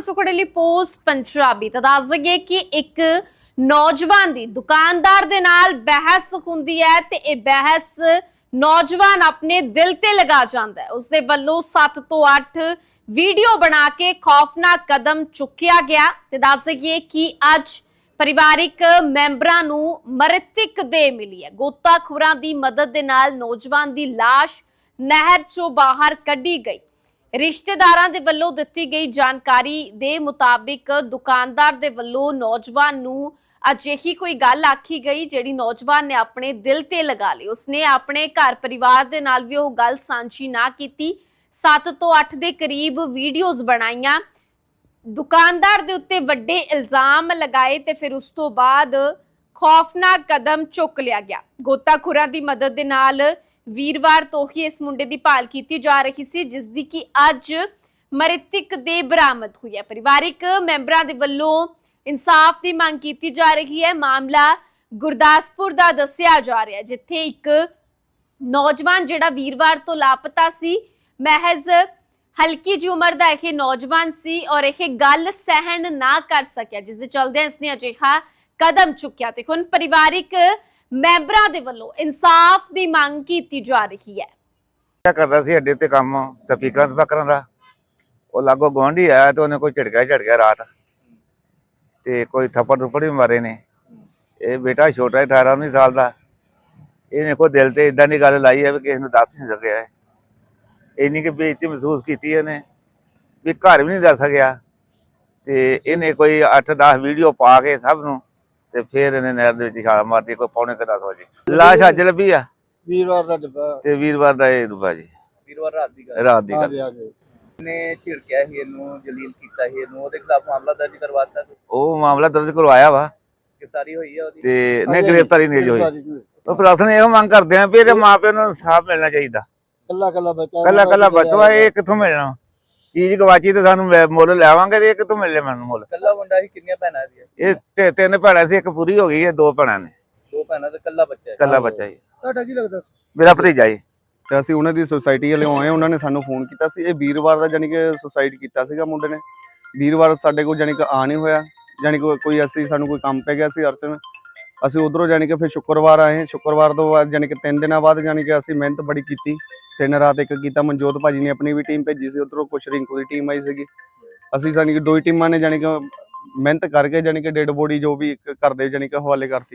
ਤੁਸੀਂ ਪੋਸਟ ਪੰਜਾਬੀ ਤਾਂ ਦੱਸ ਦਈਏ ਕਿ ਇੱਕ ਨੌਜਵਾਨ ਦੀ ਦੁਕਾਨਦਾਰ ਦੇ ਨਾਲ ਬਹਿਸ ਹੁੰਦੀ ਹੈ ਤੇ ਇਹ ਬਹਿਸ ਨੌਜਵਾਨ ਆਪਣੇ ਦਿਲ ਤੇ ਲਗਾ ਜਾਂਦਾ ਹੈ। ਉਸਦੇ ਵੱਲੋਂ 7 ਤੋਂ 8 ਵੀਡੀਓ ਬਣਾ ਕੇ ਖੌਫਨਾਕ ਕਦਮ ਚੁੱਕਿਆ ਗਿਆ ਤੇ ਦੱਸ ਦਈਏ ਕਿ ਅੱਜ ਪਰਿਵਾਰਿਕ ਮੈਂਬਰਾਂ ਨੂੰ ਮ੍ਰਿਤਕ ਦੇ ਮਿਲੀ ਹੈ। ਗੋਤਾਖੋਰਾਂ ਦੀ ਮਦਦ ਦੇ ਨਾਲ ਨੌਜਵਾਨ ਦੀ ਲਾਸ਼ ਨਹਿਰ ਚੋਂ ਬਾਹਰ ਕੱਢੀ ਗਈ। ਰਿਸ਼ਤੇਦਾਰਾਂ ਦੇ ਵੱਲੋਂ ਦਿੱਤੀ ਗਈ ਜਾਣਕਾਰੀ ਦੇ ਮੁਤਾਬਿਕ ਦੁਕਾਨਦਾਰ ਦੇ ਵੱਲੋਂ ਨੌਜਵਾਨ ਨੂੰ ਅਜਿਹੀ ਕੋਈ ਗੱਲ ਆਖੀ ਗਈ ਜਿਹੜੀ ਨੌਜਵਾਨ ਨੇ ਆਪਣੇ ਦਿਲ ਤੇ ਲਗਾ ਲਈ। ਉਸਨੇ ਆਪਣੇ ਘਰ ਪਰਿਵਾਰ ਦੇ ਨਾਲ ਵੀ ਉਹ ਗੱਲ ਸਾਂਝੀ ਨਾ ਕੀਤੀ। 7 ਤੋਂ 8 ਦੇ ਕਰੀਬ ਵੀਡੀਓਜ਼ ਬਣਾਈਆਂ। ਦੁਕਾਨਦਾਰ ਦੇ ਉੱਤੇ ਵੱਡੇ ਇਲਜ਼ਾਮ ਲਗਾਏ ਤੇ ਫਿਰ ਉਸ ਤੋਂ ਬਾਅਦ ਖੌਫਨਾਕ ਕਦਮ ਚੁੱਕ ਲਿਆ ਗਿਆ। ਗੋਤਾਖੁਰਾਂ ਦੀ ਮਦਦ ਦੇ ਨਾਲ ਵੀਰਵਾਰ ਤੋਂ ਹੀ ਇਸ ਮੁੰਡੇ ਦੀ ਭਾਲ ਕੀਤੀ ਜਾ ਰਹੀ ਸੀ ਜਿਸ ਦੀ ਕਿ ਅੱਜ ਮ੍ਰਿਤਕ ਦੇ ਬਰਾਮਦ ਹੋਈ ਹੈ। ਪਰਿਵਾਰਿਕ ਮੈਂਬਰਾਂ ਦੇ ਵੱਲੋਂ ਇਨਸਾਫ ਦੀ ਮੰਗ ਕੀਤੀ ਜਾ ਰਹੀ ਹੈ। ਮਾਮਲਾ ਗੁਰਦਾਸਪੁਰ ਦਾ ਦੱਸਿਆ ਜਾ ਰਿਹਾ ਜਿੱਥੇ ਇੱਕ ਨੌਜਵਾਨ ਜਿਹੜਾ ਵੀਰਵਾਰ ਤੋਂ ਲਾਪਤਾ ਸੀ, ਮਹਿਜ਼ ਹਲਕੀ ਜਿਹੀ ਉਮਰ ਦਾ ਇਹ ਨੌਜਵਾਨ ਸੀ ਔਰ ਇਹ ਗੱਲ ਸਹਿਣ ਨਾ ਕਰ ਸਕਿਆ, ਜਿਸ ਦੇ ਚਲਦਿਆਂ ਇਸਨੇ ਅਜਿਹਾ ਕਦਮ ਚੁੱਕਿਆ। ਤੇ ਹੁਣ ਪਰਿਵਾਰਿਕ ਮੈਂਬਰਾਂ ਦੇ ਵੱਲੋਂ ਇਨਸਾਫ ਦੀ ਮੰਗ ਕੀਤੀ ਜਾ ਰਹੀ ਹੈ। ਕਿਆ ਕਰਦਾ ਸੀ, ਅੱਡੇ ਤੇ ਕੰਮ ਸਪੀਕਰਾਂ ਸਪਾਕਰਾਂ ਦਾ। ਉਹ ਲਾਗੋ ਗਵਾਂਢੀ ਆਇਆ ਤੇ ਉਹਨੇ ਕੋਈ ਝਟਕਾ ਝਟਕਿਆ ਰਾਤ। ਤੇ ਕੋਈ ਥੱਪੜ ਥੁੱਪੜ ਵੀ ਮਾਰੇ ਨੇ। ਇਹ ਬੇਟਾ ਛੋਟਾ ਹੈ 18 19 ਸਾਲ ਦਾ। ਇਹਨੇ ਕੋਈ ਦਿਲ ਤੇ ਇਦਾਂ ਦੀ ਗੱਲ ਲਾਈ ਹੈ ਵੀ ਕਿਸੇ ਨੂੰ ਦੱਸ ਨਹੀਂ ਸਕਿਆ ਹੈ। ਇੰਨੀ ਕਿ ਬੇਇੱਜ਼ਤੀ ਮਹਿਸੂਸ ਕੀਤੀ ਇਹਨੇ ਵੀ ਘਰ ਵੀ ਨਹੀਂ ਦੱਸ ਸਕਿਆ। ਤੇ ਇਹਨੇ ਕੋਈ 8-10 ਵੀਡੀਓ ਪਾ ਕੇ ਸਭ ਨੂੰ ਤੇ ਫਿਰ ਇਹਨੇ ਨਹਿਰ ਦੇ ਵਿੱਚ ਛਾਲ ਮਾਰਤੀ ਕੋਈ ਪੌਣੇ ਕੁ ਦਸ ਵਜੇ। ਲਾਸ਼ ਅੱਜ ਲੱਭੀ ਆ? ਵੀਰਵਾਰ ਦਾ ਡੱਬਾ। ਤੇ ਵੀਰਵਾਰ ਦਾ ਇਹ ਦੁਬਾ ਜੀ। ਵੀਰਵਾਰ ਰਾਤ ਦੀ ਗੱਲ। ਰਾਤ ਦੀ ਆ ਗੱਲ ਨੇ ਝਿੜਕਿਆ ਸੀ ਇਹਨੂੰ ਜਲੀਲ ਕੀਤਾ ਸੀ ਇਹਨੂੰ ਉਹਦੇ ਖਿਲਾਫ ਮਾਮਲਾ ਦਰਜ ਕਰਵਾਤਾ ਉਹ ਮਾਮਲਾ ਦਰਜ ਕਰਵਾਇਆ ਵਾ। ਗ੍ਰਿਫਤਾਰੀ ਹੋਈ ਹੈ ਉਹਦੀ? ਤੇ ਨਹੀਂ ਗ੍ਰਿਫਤਾਰੀ ਨਹੀਂ ਹੋਈ। ਗ੍ਰਿਫਤਾਰੀ ਨਹੀਂ ਹੋਈ। ਉਹ ਪ੍ਰਸ਼ਾਸਨ ਇਹੋ ਮੰਗ ਕਰਦੇ ਆ ਵੀ ਇਹਦੇ ਮਾਪਿਆਂ ਨੂੰ ਇਨਸਾਫ ਮਿਲਣਾ ਚਾਹੀਦਾ। ਕੱਲਾ ਕੱਲਾ ਬੱਚਾ ਕੱਲਾ ਕੱਲਾ ਬੱਚਾ ਇਹ ਕਿੱਥੋਂ ਮਿਲਣਾ? ਚੀਜ਼ ਗਵਾਚੀ ਤੇ ਸਾਨੂੰ ਲੈ- ਮੁੱਲ ਲੈਵਾਂਗੇ ਤੇ ਇਹ ਕਿੱਥੋਂ ਮਿਲਣੇ ਮੈਨੂੰ ਮੁੱਲ। ਕੱਲਾ ਮੁੰਡਾ ਸੀ ਕਿੰਨੀਆਂ ਭੈਣਾਂ ਦੀ ਇਹ ਤੇ- ਤਿੰਨ ਭੈਣਾਂ ਸੀ ਇੱਕ ਪੂਰੀ ਹੋ ਗਈ ਹੈ ਦੋ ਭੈਣਾਂ ਨੇ। ਦੋ ਭੈਣਾਂ ਤੇ ਕੱਲਾ ਬੱਚਾ ਹੈ। ਕੱਲਾ ਬੱਚਾ ਹੀ ਤੁਹਾਡਾ ਕੀ ਲੱਗਦਾ ਸੀ? ਮੇਰਾ ਭਤੀਜਾ ਜੀ। ਤੇ ਅਸੀਂ ਉਹਨਾਂ ਦੀ ਸੁਸਾਇਟੀ ਵਾਲੇ ਆਏ ਉਹਨਾਂ ਨੇ ਸਾਨੂੰ ਫੋਨ ਕੀਤਾ ਸੀ। ਇਹ ਵੀਰਵਾਰ ਦਾ ਜਾਨੀ ਕਿ ਸੁਸਾਈਡ ਕੀਤਾ ਸੀਗਾ ਮੁੰਡੇ ਨੇ। ਵੀਰਵਾਰ ਸਾਡੇ ਕੋਲ ਜਾਨੀ ਕਿ ਆ ਨਹੀਂ ਹੋਇਆ। ਜਾਨੀ ਕਿ ਕੋਈ ਅਸੀਂ ਸਾਨੂੰ ਕੋਈ ਕੰਮ ਪੈ ਗਿਆ ਸੀ ਅਰਚਨ। ਅਸੀਂ ਉਧਰੋਂ ਜਾਨੀ ਕਿ ਫਿਰ ਸ਼ੁੱਕਰਵਾਰ ਆਏ। ਸ਼ੁੱਕਰਵਾਰ ਤੋਂ ਬਾਅਦ ਜਾਨੀ ਕਿ ਤਿੰਨ ਦਿਨਾਂ ਬਾਅਦ ਜਾਨੀ ਕਿ ਅਸੀਂ ਮਿਹਨਤ ਬੜੀ ਕੀਤੀ। ਤਿੰਨ ਰਾਤ ਇੱਕ ਕੀਤਾ, ਮਨਜੋਤ ਭਾਜੀ ਨੇ ਆਪਣੀ ਵੀ ਟੀਮ ਭੇਜੀ ਸੀ, ਉਧਰੋਂ ਕੁਛ ਰਿੰਕੂ ਦੀ ਟੀਮ ਆਈ ਸੀਗੀ। ਅਸੀਂ ਜਾਨੀ ਕਿ ਦੋ ਹੀ ਟੀਮਾਂ ਨੇ ਜਾਨੀ ਕਿ ਮਿਹਨਤ ਕਰਕੇ ਜਾਨੀ ਕਿ ਡੈਡ ਬੋਡੀ ਜੋ ਵੀ ਇੱਕ ਘਰ ਜਾਨੀ ਕਿ ਹਵਾਲੇ ਕਰਤੀ।